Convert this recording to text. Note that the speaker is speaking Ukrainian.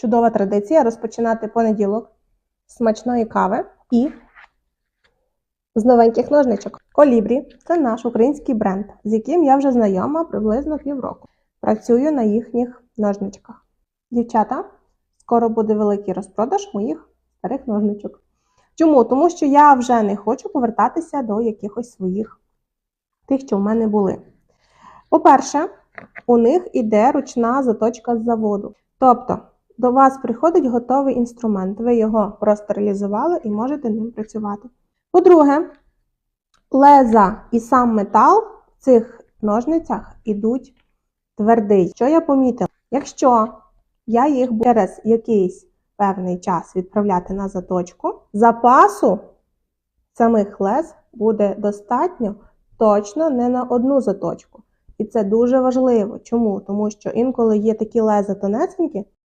Чудова традиція розпочинати понеділок смачної кави і з новеньких ножничок. Колібрі це наш український бренд, з яким я вже знайома приблизно півроку. Працюю на їхніх ножничках. Дівчата, скоро буде великий розпродаж моїх старих ножничок. Чому? Тому що я вже не хочу повертатися до якихось своїх тих, що в мене були. По-перше, у них іде ручна заточка з заводу. Тобто до вас приходить готовий інструмент, ви його простерилізували і можете ним працювати. По-друге, леза і сам метал в цих ножницях ідуть твердий. Що я помітила? Якщо я їх буду через якийсь певний час відправляти на заточку, запасу самих лез буде достатньо точно не на одну заточку. І це дуже важливо. Чому? Тому що інколи є такі леза тонесенькі,